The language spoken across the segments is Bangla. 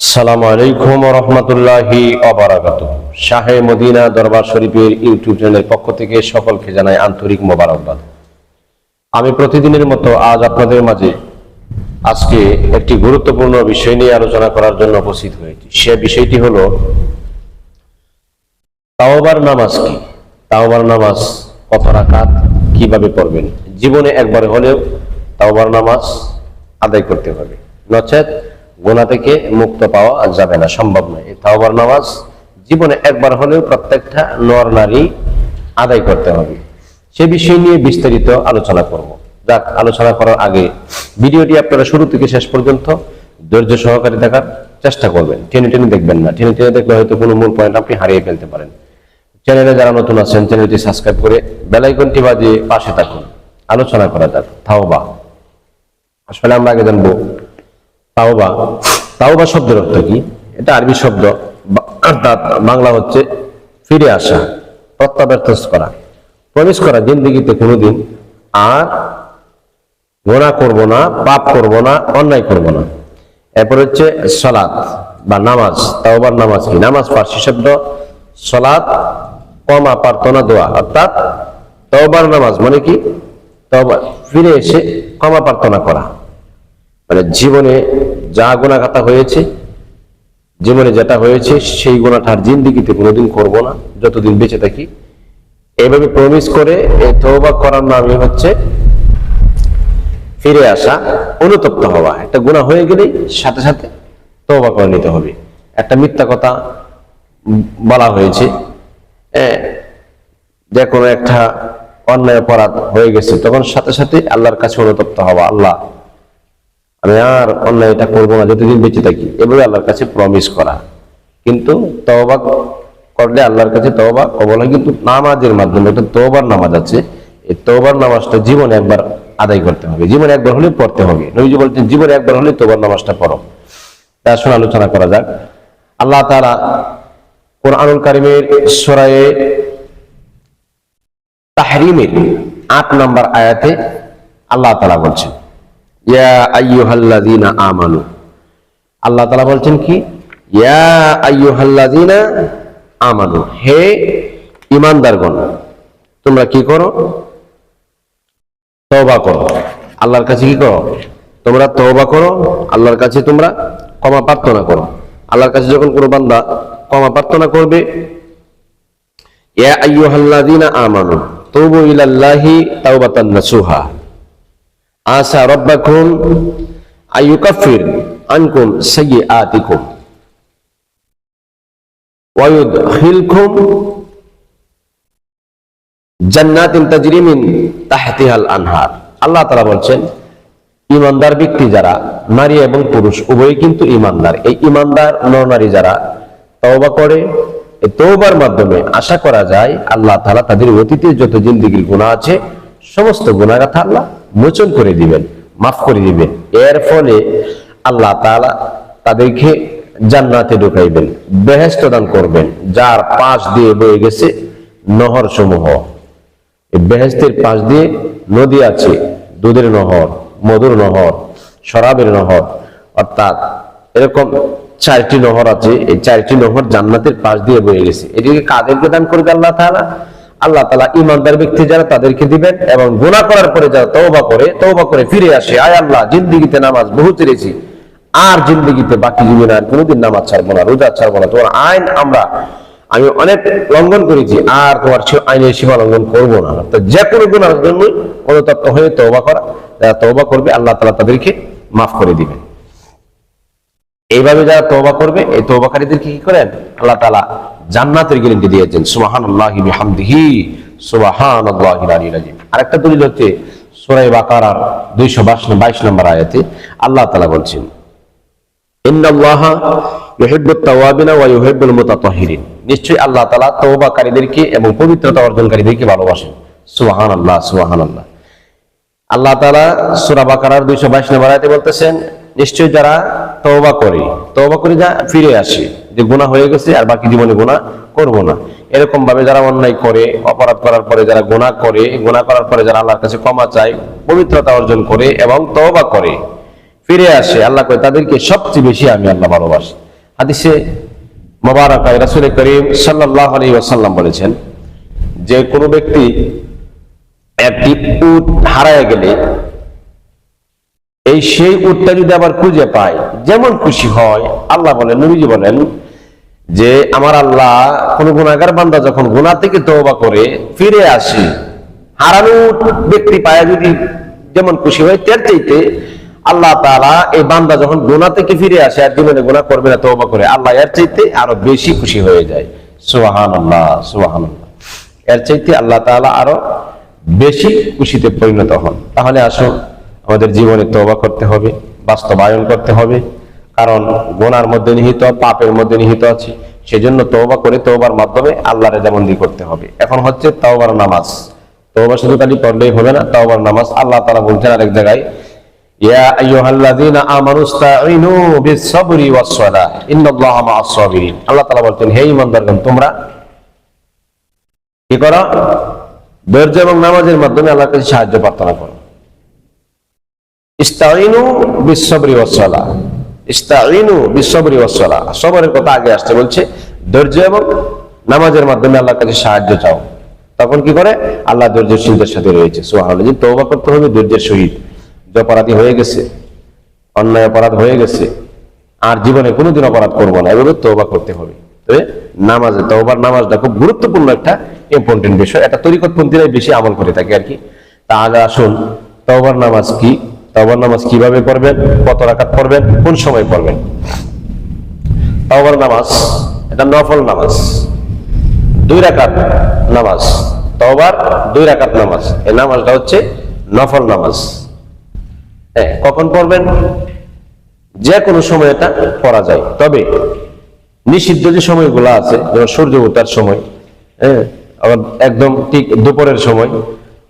সালাম আলাইকুম রহমতুল্লাহি অবরাকাত শাহে মদিনা দরবার শরীফের ইউটিউব চ্যানেলের পক্ষ থেকে সকলকে জানাই আন্তরিক মোবারকবাদ। আমি প্রতিদিনের মতো আজ আপনাদের মাঝে আজকে একটি গুরুত্বপূর্ণ বিষয় নিয়ে আলোচনা করার জন্য উপস্থিত হয়েছি। সে বিষয়টি হলো, তাওবার নামাজ কি? তাওবার নামাজ কত রাকাত? কীভাবে পড়বেন? জীবনে একবার হলেও তাওবার নামাজ আদায় করতে হবে। নচেত গোনা থেকে মুক্ত পাওয়া যাবে না, সম্ভব নয়। তাওবার নামাজ জীবনে একবার হলেও প্রত্যেকটা নর নারী আদায় করতে হবে। সে বিষয় নিয়ে বিস্তারিত আলোচনা করব। যাক, আলোচনা করার আগে ভিডিওটি আপনারা শুরু থেকে শেষ পর্যন্ত ধৈর্য সহকারে দেখার চেষ্টা করবেন। টেনে টেনে দেখবেন না। টেনে টেনে দেখলে হয়তো কোনো মূল পয়েন্ট আপনি হারিয়ে ফেলতে পারেন। চ্যানেলে যারা নতুন আছেন, চ্যানেলটি সাবস্ক্রাইব করে বেলাইকনটি বাজিয়ে পাশে থাকুন। আলোচনা করা যাক। তাওবা। আসলে আমরা আগে জানব তাওবা। তাওবা শব্দের অর্থ কি? এটা আরবি শব্দ। অর্থাৎ বাংলা হচ্ছে ফিরে আসা, প্রত্যাবর্তন করা। প্রবেশ করা জিন্দিগিতে কোনোদিন আর গোনা করব না, পাপ করব না, অন্যায় করব না। এরপর হচ্ছে সলাৎ বা নামাজ। তাওবার নামাজ কি? নামাজ ফার্সি শব্দ। সলাৎ কমা প্রার্থনা, দোয়া। অর্থাৎ তওবার নামাজ মানে কি? তওবা ফিরে এসে ক্ষমা প্রার্থনা করা। মানে জীবনে যা গুণাঘাতা হয়েছে, জীবনে যেটা হয়েছে, সেই গুণাটা আর জিন্দিগিতে কোনোদিন করব না, যতদিন বেঁচে থাকি। এভাবে প্রমিস করে এই তওবা করার নামই হচ্ছে ফিরে আসা, অনুতপ্ত হওয়া। একটা গুণা হয়ে গেলেই সাথে সাথে তওবা করে নিতে হবে। একটা মিথ্যা কথা বলা হয়েছে যে কোনো একটা অন্যায় অপরাধ হয়ে গেছে, তখন সাথে সাথে আল্লাহর কাছে অনুতপ্ত হওয়া, আল্লাহ আমি আর অন্যায় এটা করব না, যতদিন বেঁচে থাকি। এভাবে আল্লাহর কাছে প্রমিস করা। কিন্তু তওবা করলে আল্লাহর কাছে তওবা কবল হয়, কিন্তু নামাজের মাধ্যমে একটা তওবার নামাজ আছে, এই তওবার নামাজটা জীবনে একবার আদায় করতে হবে। জীবনে একবার হলে পড়তে হবে। নবীজি বলছেন, জীবনে একবার হলে তওবার নামাজটা পড়ো। তা আসুন আলোচনা করা যাক। আল্লাহ তাআলা কোরআনুল কারিমের সূরায়ে তাহরিমের আট নম্বর আয়াতে আল্লাহ তাআলা বলছেন ইয়া আইয়ুহাল্লাযীনা আমানু। আল্লাহ তাআলা বলছেন কি? ইয়া আইয়ুহাল্লাযীনা আমানু। হে ঈমানদারগণ তোমরা কি করো? তওবা করো। আল্লাহর কাছে কি করো? তোমরা তওবা করো। আল্লাহর কাছে তোমরা ক্ষমা প্রার্থনা করো। আল্লাহর কাছে যখন কোনো বান্দা ক্ষমা প্রার্থনা করবে ইয়া আইয়ুহাল্লাযীনা আমানু তুবু ইলাল্লাহি তাওবাতান নাসুহা। আসা রব্বাকুম আইয়ুকাফির আনকুম সাইয়্যাতিকুম ওয়া ইউদখিলকুম জান্নাতিন তাজরি মিন তাহতিহাল আনহার। আল্লাহ তাআলা বলছেন, ইমানদার ব্যক্তি যারা, নারী এবং পুরুষ, উভয়ই কিন্তু ইমানদার। এই ইমানদার নরনারী যারা তওবা করে, এই তওবার মাধ্যমে আশা করা যায় আল্লাহ তাআলা তাদের অতীতের যত জিন্দেগির গুনাহ আছে, সমস্ত গুনাহগাথা আল্লাহ মোচন করে দিবেন, মাফ করে দিবেন। এর ফলে আল্লাহ তাআলা তাদেরকে জান্নাতে ঢুকাইবেন, বেহেশত দান করবেন, যার পাশ দিয়ে বয়ে গেছে নহর সমূহ বেহেস্তের পাশ দিয়ে নদী আছে, দুধের নহর, মধুর নহর, শরাবের নহর, অর্থাৎ এরকম চারটি নহর আছে, এই চারটি নহর জান্নাতের পাশ দিয়ে বয়ে গেছে। এটিকে কাদেরকে দান করবে আল্লাহ তাআলা? আল্লাহ তাআলা ইমানদার ব্যক্তি যারা তাদেরকে দিবেন এবং গুনাহ করার পরে যারা তওবা করে তওবা করে ফিরে আসে, আয় আল্লাহ, জিন্দিগিতে নামাজ বহু চেয়েছি আর জিন্দিগিতে বাকি জীবনে আর কোনোদিন নামাজ ছাড়বো না, রোজা ছাড়বো না। তোমার আইন আমরা, আমি অনেক লঙ্ঘন করেছি, আর তোমার আইনের সীমা লঙ্ঘন করব না। তো যে কোনো গুণার জন্য অনুতপ্ত হয়ে তওবা করা, যারা তওবা করবে, আল্লাহ তালা তাদেরকে মাফ করে দিবেন। এইভাবে যারা তওবা করবে, এই তওবাকারীদেরকে কি করেন? আল্লাহ তাআলা জান্নাতের গ্যারান্টি দিয়েছেন। সুবহানাল্লাহি বিহামদিহি সুবহানাল্লাহিল আলিয়্যিল আযীম। আরেকটা দলিল হচ্ছে সূরা বাকারার 222 নম্বর আয়াতে আল্লাহ তাআলা বলছেন নিশ্চয়ই আল্লাহ তাআলা তওবাকারীদেরকে এবং পবিত্রতা অর্জনকারীদেরকে ভালোবাসেন। সুবহানাল্লাহ সুবহানাল্লাহ। আল্লাহ তাআলা সূরা বাকারার 222 নম্বর আয়াতে বলতেছেন, নিশ্চয়ই যারা তওবা করে তওবা করে যা ফিরে আসে যে গুনাহ হয়ে গেছে আর বাকি জীবনে গুনাহ করব না। এরকম ভাবে যারা অন্যায় করে, অপরাধ করার পরে যারা গুনাহ করে, গুনাহ করার পরে যারা আল্লাহর কাছে ক্ষমা চায়, পবিত্রতা অর্জন করে এবং তওবা করে, ফিরে আসে, আল্লাহ কয়, তাদেরকে সবচেয়ে বেশি আমি আল্লাহ ভালোবাসি। হাদিসে মোবারকায় রাসুল করিম সাল্লাহ আলী ওয়াসাল্লাম বলেছেন, যে কোনো ব্যক্তি একটি উট হারায় গেলে, এই সেই উটটা যদি আবার খুঁজে পায়, যেমন খুশি হয়, আল্লাহ বলেন, নবীজি বলেন যে আমার আল্লাহ কোন গুণাগার বান্দা যখন গুণা থেকে তওবা করে ফিরে আসে, হারানো ব্যক্তি পায় যদি যেমন খুশি হয় তার চাইতে আল্লাহ তাআলা এই বান্দা যখন গুণা থেকে ফিরে আসে, আর জীবনে গুণা করবে না, তওবা করে, আল্লাহ এর চাইতে আরও বেশি খুশি হয়ে যায়। সুবহানাল্লাহ সুবহানাল্লাহ। এর চাইতে আল্লাহ তাআলা আরও বেশি খুশিতে পরিণত হন। তাহলে আসুন, আমাদের জীবনে তওবা করতে হবে, বাস্তবায়ন করতে হবে। কারণ গোনার মধ্যে নিহিত, পাপের মধ্যে নিহিত আছে। সেজন্য তওবা করে তওবার মাধ্যমে আল্লাহর রেজামন্দি করতে হবে। এখন হচ্ছে তওবার নামাজ। তওবা শুধু খালি পড়লেই হবে না, তওবার নামাজ আল্লাহ তাআলা বলছেন আরেক জায়গায় ওয়াস-সালাহ আল্লাহ বলছেন, হে তোমরা কি করো? এবং নামাজের মাধ্যমে সাহায্য প্রার্থনা করো। ইস্তাইনু বিশ্বরি ওয়াসসালা ইস্তাইনু বিশ্বরি ওয়াসসালা সবরের কথা আগে আসছে, বলছে, ধৈর্য এবং নামাজের মাধ্যমে আল্লাহর কাছে সাহায্য চাও। তখন কি করে? আল্লাহ ধৈর্যশীলদের সাথে রয়েছে সোহান যে তওবা করতে হবে, ধৈর্যের সহিত। অপরাধী হয়ে গেছে, অন্যায় অপরাধ হয়ে গেছে, আর জীবনে কোনোদিন অপরাধ করব না। এভাবে তওবা করতে হবে। তবে নামাজে, তওবার নামাজটা খুব গুরুত্বপূর্ণ একটা ইম্পর্টেন্ট বিষয়। এটা তরিকতপন্থীরাই বেশি আমল করে থাকে আর কি। তাহলে আসুন, তওবার নামাজ কি তওবার নামাজ কীভাবে পড়বেন? কত রাকাত পড়বেন? কোন সময় পড়বেন? তওবার নামাজ, এটা নফল নামাজ। দুই রাকাত নামাজ। তওবার, দুই রাকাত নামাজ। এই নামাজটা হচ্ছে নফল নামাজ। হ্যাঁ কখন পড়বেন? যে কোনো সময় এটা পড়া যায়। তবে নিষিদ্ধ যে সময়গুলো আছে, যেমন সূর্য ওঠার সময় হ্যাঁ আবার একদম ঠিক দুপুরের সময়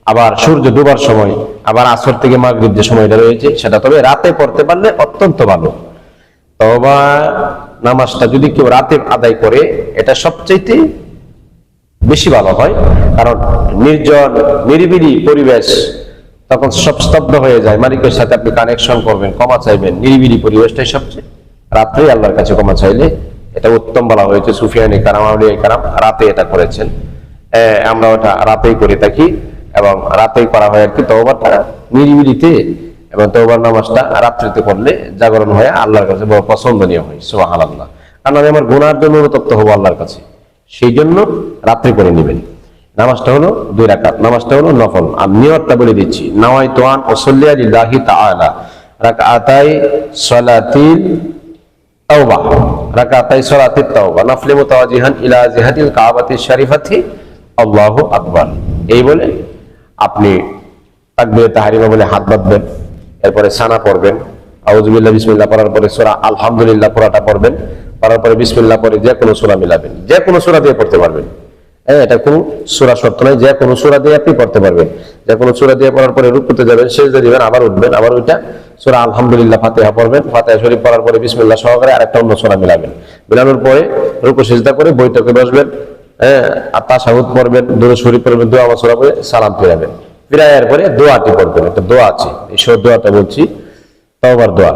আবার সূর্য ডুবার সময়, আবার আসর থেকে মাগরিব যে সময়টা রয়েছে, সেটা তবে রাতে পড়তে পারলে অত্যন্ত ভালো। তবা নামাজটা যদি কেউ রাতে আদায় করে, এটা সবচাইতে বেশি ভালো হয়, কারণ নির্জন, নিরিবিলি পরিবেশ তখন সব স্তব্ধ হয়ে যায়। মালিকের সাথে আপনি কানেকশন করবেন, ক্ষমা চাইবেন, নিরিবিলি পরিবেশটাই সবচেয়ে। রাত্রে আল্লাহর কাছে ক্ষমা চাইলে এটা উত্তম বলা হয়েছে সুফিয়ানি কারাম আউলিয়া কারাম রাতে এটা করেছেন। আমরা ওটা রাতেই করে থাকি। এবং রাতেই করা হয় আর কি তওবাটা, নিরিবিলিতে এবং তওবার নামাজটা রাত্রিতে করলে জাগরণ হয়ে, আল্লাহর কাছে বড় পছন্দনীয় হয় সুবহান আল্লাহ কারণ আমি আমার গুনার জন্য অনুতপ্ত হব আল্লাহর কাছে। সেই জন্য রাত্রি করে নেবেন। নামাজটা হলো দুই রাকাত, নামাজটা হলো নফল। আর নিয়তটা বলে দিচ্ছি নাওয়াই তোয়ান ওসল্লিয়া লিল্লাহি তাআলা। রাকাতাই সালাতিল তাওবা, রাকাতাই সালাতিত তাওবা। নাফলে মুতাওয়াজিহান ইলা জিহাতিল কাবাতি শরীফাতি, আল্লাহু আকবার। এই বলে আপনি তাহরিমা বলে হাত বাঁধবেন, এরপরে সানা পড়বেন। আউযুবিল্লাহ, বিসমিল্লাহ পড়ার পরে সূরা আলহামদুলিল্লাহ পড়াটা পড়বেন। পড়ার পরে বিসমিল্লাহ পরে যে কোনো সূরা মিলাবেন, যে কোনো সূরা দিয়ে পড়তে পারবেন। হ্যাঁ এটা কোনো সূরা শর্ত নয়, যে কোনো সূরা দিয়ে আপনি পড়তে পারবেন। যে কোনো সূরা দিয়ে পড়ার পরে রুকুতে যাবেন সেজদা দিবেন, আবার উঠবেন, আবার ওইটা সূরা আলহামদুলিল্লাহ ফাতিহা পড়বেন। ফাতিহা শরীফ পড়ার পরে বিসমিল্লাহ সহকারে আরেকটা অন্য সূরা মিলাবেন। মিলানোর পরে রুকু সেজদা করে বইটাকে বসবেন। হ্যাঁ তাসাহুদ পড়বেন দূরে শরীফ পড়বেন দোয়া বছর পরে সালাম ফিরাবেন ফিরাইয়ার পরে দোয়াটি পড়বেন একটা দোয়া আছে এই সব দোয়াটা বলছি তাওবার দোয়া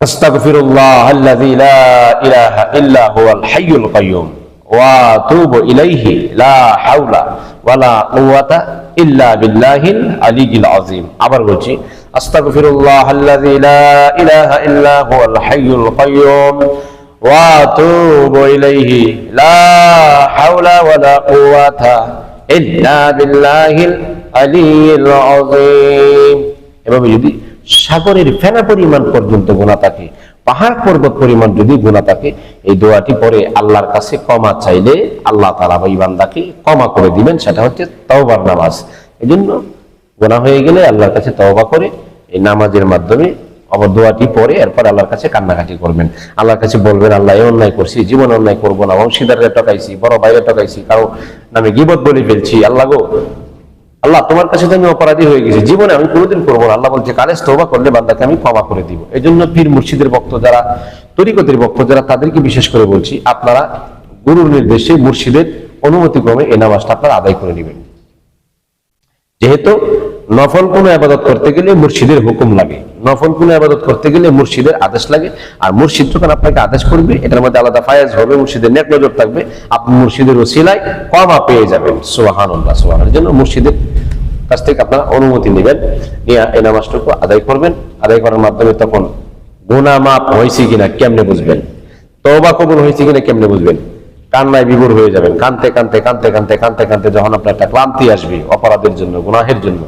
أستغفر الله الذي لا إله إلا هو الحي القيوم وأتوب إليه لا حول ولا قوة إلا بالله العلي العظيم আবার বলছি أستغفر الله الذي لا إله إلا هو الحي القيوم واتوب اليه لا حول ولا قوه الا بالله العلي العظيم এভাবে যদি সাগরের ফেনা পরিমাণ পর্যন্ত গুণা থাকে, পাহাড় পর্বত পরিমাণ যদি গুণা থাকে, এই দোয়াটি পরে আল্লাহর কাছে ক্ষমা চাইলে আল্লাহ তালা ওই বান্দাকে ক্ষমা করে দিবেন, সেটা হচ্ছে তওবার নামাজ। এই জন্য গোনা হয়ে গেলে আল্লাহর কাছে তওবা করে, এই নামাজের মাধ্যমে আবার দোয়াটি পরে এরপর আল্লাহর কাছে কান্নাকাটি করবেন। আল্লাহর কাছে বলবেন, আল্লাহ অন্যায় করছি, জীবন অন্যায় করব না অংশীদারে টকাইছি, বড় বাইরে টকাইছি কারও নামে গিবত বলে ফেলছি। আল্লাহ গো, আল্লাহ, তোমার কাছে তো আমি অপরাধী হয়ে গেছি, জীবনে আমি কোনোদিন করব না। আল্লাহ বলছে কালে তৌবা করলে বান্দাকে আমি ক্ষমা করে দিব। এই জন্য পীর মুর্শিদের ভক্ত যারা, তরিকতের ভক্ত যারা, তাদেরকে বিশেষ করে বলছি, আপনারা গুরুর নির্দেশে মুর্শিদের অনুমতি ক্রমে এই নামাজটা আপনারা আদায় করে নেবেন। যেহেতু নফল কোনো আবাদত করতে গেলে মুর্শিদের হুকুম লাগে। নফল কোনো আবাদত করতে গেলে মুর্শিদের আদেশ লাগে। আর মুর্শিদ যখন আপনাকে আদেশ করবে, এটার মধ্যে আলাদা ফায়াজ হবে, মুর্শিদের নেক নজর থাকবে। আপনি মুর্শিদের ওসিলায় কমা পেয়ে যাবেন। সোহান সোহানের জন্য মুর্শিদের কাছ থেকে আপনারা অনুমতি নেবেন। নিয়ে এই নামাজটুকু আদায় করবেন। আদায় করার মাধ্যমে তখন গুনা মাপ হয়েছে কিনা কেমনে বুঝবেন? তবা কবুল হয়েছে কিনা কেমনে বুঝবেন? কান্নায় বিভোর হয়ে যাবেন। কানতে কানতে কানতে কানতে কানতে কানতে যখন আপনার একটা ক্লান্তি আসবে, অপরাধের জন্য, গুনাহের জন্য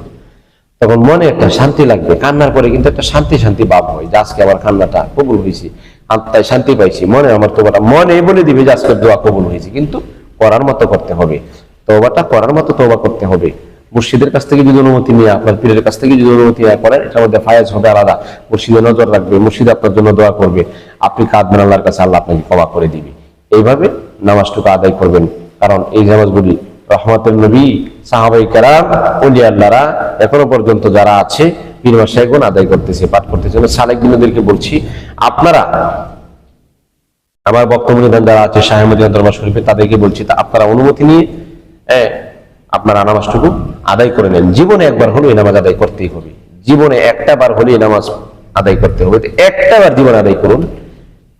তখন মনে একটা শান্তি লাগবে। কান্নার পরে কিন্তু একটা শান্তি শান্তি ভাব হয় যে আজকে আমার কান্নাটা কবুল হয়েছে। আত্মায় শান্তি পাইছি। মনে, আমার তোবাটা মনে বলে দিবে যে আজকের দোয়া কবুল হয়েছে। কিন্তু করার মতো করতে হবে। তোবাটা করার মতো তোবা করতে হবে। মুর্শিদের কাছ থেকে যদি অনুমতি নিয়ে, আপনার পীরের কাছ থেকে যদি অনুমতি নিয়ে করেন, এটার মধ্যে ফায়াজ হবে আলাদা। মুর্শিদে নজর রাখবে। মুর্শিদ আপনার জন্য দোয়া করবে। আপনি কাঁদবেন, আল্লাহর কাছে আল্লাহ আপনাকে ক্ষমা করে দিবে। এইভাবে নামাজটুকু আদায় করবেন। কারণ এই নামাজগুলি রহমতের নবী, সাহাবাই কারাম অলি এখনও পর্যন্ত যারা আছে পীরমা সাহেবগণ আদায় করতেছে, পাঠ করতেছে। আমি সালেক দিনদেরকে বলছি, আপনারা, আমার বক্তব্য নিবেন যারা আছে দরবার শরীফে, তাদেরকে বলছি, তা আপনারা অনুমতি নিয়ে আপনারা নামাজটুকু আদায় করে নেন। জীবনে একবার হলো এই নামাজ আদায় করতেই হবে। জীবনে একটা বার হলে এই নামাজ আদায় করতে হবে। একটা বার জীবন আদায় করুন,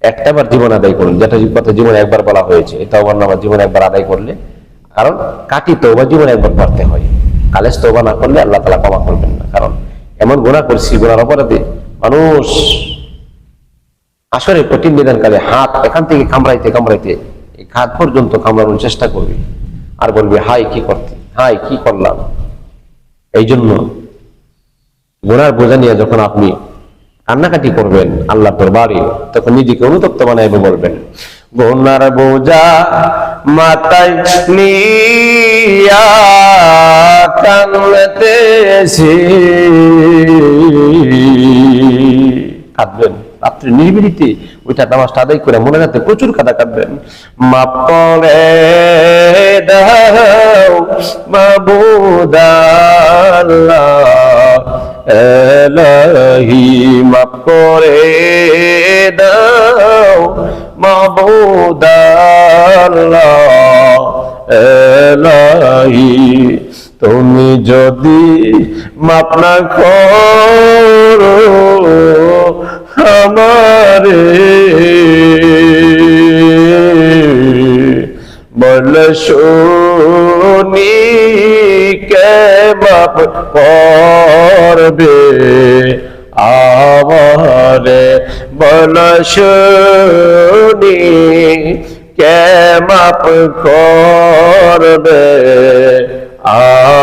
একটা বার জীবন আদায় করুন। যেটা কথা জীবনে একবার বলা হয়েছে এই তওবার নামাজ জীবনে একবার আদায় করলে কারণ কাটি তওবা জীবনে একবার পড়তে হয়। কালেজ তওবা না করলে আল্লাহ তালা ক্ষমা করবেন না। কারণ এমন গুণা করছি গুণার অপরাধে মানুষ আসলে কঠিন নিদানকালে হাত এখান থেকে কামড়াইতে কামড়াইতে এই হাত পর্যন্ত কামড়ানোর চেষ্টা করবে। আর বলবে হাই কি করতে হাই কি করলাম? এই জন্য গুনার বোঝা নিয়ে যখন আপনি কান্নাকাটি করবেন আল্লাহ দরবারে, তখন নিজেকে অনুতপ্ত বানাইবে বলবেন, গোনার বোঝা মাতায় নিয়া কানতেছি কাঁদবেন রাত্রে নির্বিড়িতে ওইটা নামাজটা আদায় করে মনে রাখতে প্রচুর কাদা কাঁদবেন। মাপ করে দাও মাবুদাল্লাহ এলাহি। মাপ করে দাও মাবুদাল্লাহ এলাহি। তুমি যদি মাপনা করো আমারে বল শুনি কে মাপ করবে? আমারে বল শুনি মাপ করবে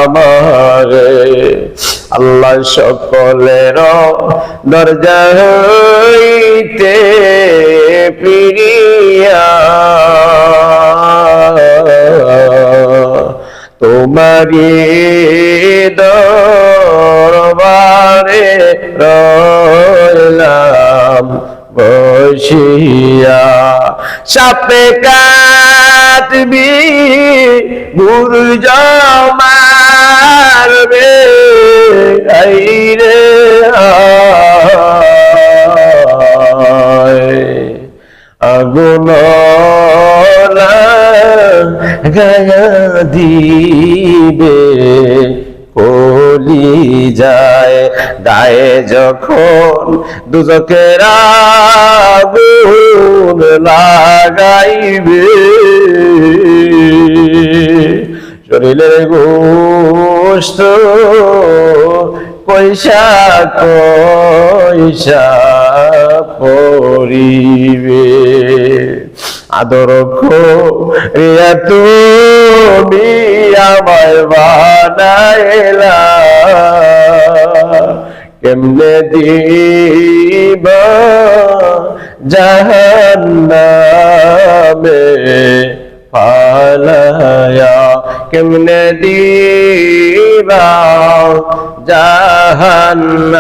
আমারে? আল্লাহ সকলের দরজা হইতে প্রিয়া তোমারি দরবারে রইলাম বসিয়া। সাপে কাটবি বুর্জ মারবে আইরে আগুন গায়া দিবে যায় গায়ে যখন দুজকের লাগাইবে। শরীরের গোস্ত পয়সা পয়সা পরিবে। আদর রিয়া তুমি আমায় বানাইলা। কেমনে দিবা জাহান্নামে ফালায়া? কেমনে দিবা জাহান্নামে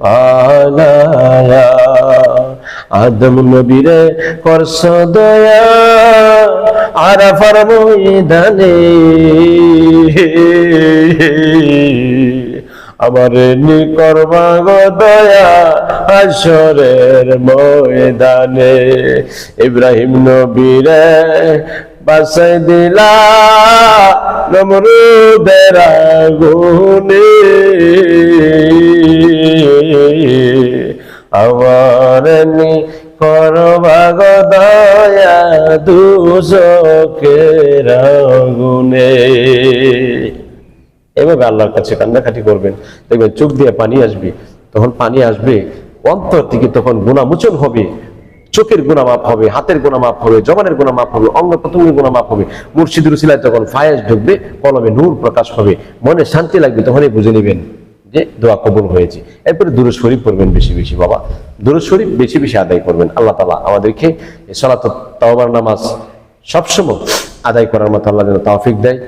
পালায়া আদম নবীরে করস দয়া আরাফার ময়দানে। আমার নিকর্মা গো দয়া হাসরের ময়দানে। ইব্রাহিম নবীরে বাসাই দিলা নমরুদের আগুনে। আমার নি করবাগ দয়া আগুনে এভাবে আল্লাহর কাছে কান্নাকাটি করবেন। দেখবেন চোখ দিয়ে পানি আসবে, তখন পানি আসবে, অন্তর থেকে তখন গুণামোচন হবে, চোখের গুণা মাপ হবে, হাতের গুণা মাপ হবে, জবানের গুণা মাপ হবে অঙ্গ প্রত্যঙ্গের গুণা মাপ হবে। মুর্শিদুর সিলায় তখন ফায়াজ ঢুকবে, কলমে নূর প্রকাশ হবে, মনে শান্তি লাগবে, তখনই বুঝে নেবেন। যে দোয়া কবুল হয়েছে। এরপরে দুরুদ শরীফ পড়বেন বেশি বেশি, বাবা। দুরুদ শরীফ বেশি বেশি আদায় করবেন। আল্লাহ তালা আমাদেরকে সালাত তাওবার নামাজ সবসময় আদায় করার মতো আল্লাহ যেন তাওফিক দেয়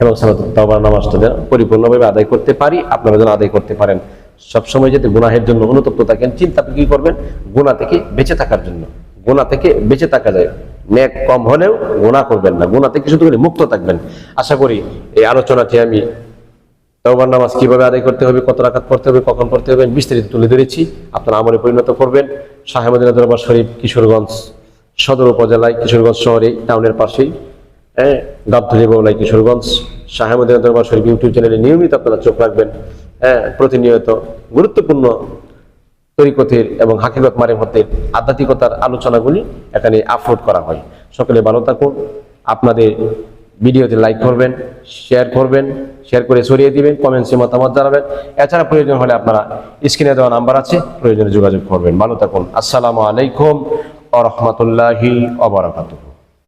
এবং সালাতুত তাওবার নামাজটা যেন পরিপূর্ণভাবে আদায় করতে পারি, আপনারা যেন আদায় করতে পারেন। সবসময় যাতে গুনাহের জন্য অনুতপ্ত থাকেন, চিন্তা কি করবেন? গুনাহ থেকে বেঁচে থাকার জন্য। গুনাহ থেকে বেঁচে থাকা যায়। নেক কম হলেও গোনা করবেন না। গুনাহ থেকে শুধু মুক্ত থাকবেন। আশা করি এই আলোচনাটি আমি তওবার নামাজ কীভাবে আদায় করতে হবে, কত রাকাত পড়তে হবে, কখন পড়তে হবে বিস্তারিত তুলে ধরেছি। আপনারা আমলে পরিণত করবেন। শাহেমদিনা দরবার শরীফ, কিশোরগঞ্জ সদর উপজেলায়, কিশোরগঞ্জ শহরে, টাউনের পাশেই। হ্যাঁ গাবধুলি বাউলাই কিশোরগঞ্জ শাহেমদিনা দরবার শরীফ ইউটিউব চ্যানেলে নিয়মিত আপনারা চোখ রাখবেন। হ্যাঁ প্রতিনিয়ত গুরুত্বপূর্ণ তরিকতের এবং হাকিগত মারিফতের আধ্যাত্মিকতার আলোচনাগুলি এখানে আপলোড করা হয়। সকলে ভালো থাকুন। আপনাদের ভিডিওতে লাইক করবেন শেয়ার করবেন শেয়ার করে ছড়িয়ে দিবেন কমেন্টসে মতামত জানাবেন। এছাড়া প্রয়োজন হলে আপনারা স্ক্রিনে দেওয়া নাম্বার আছে, প্রয়োজনে যোগাযোগ করবেন। ভালো থাকুন। আসসালামু আলাইকুম আ রহমতুল্লাহি অবরাকাতুহ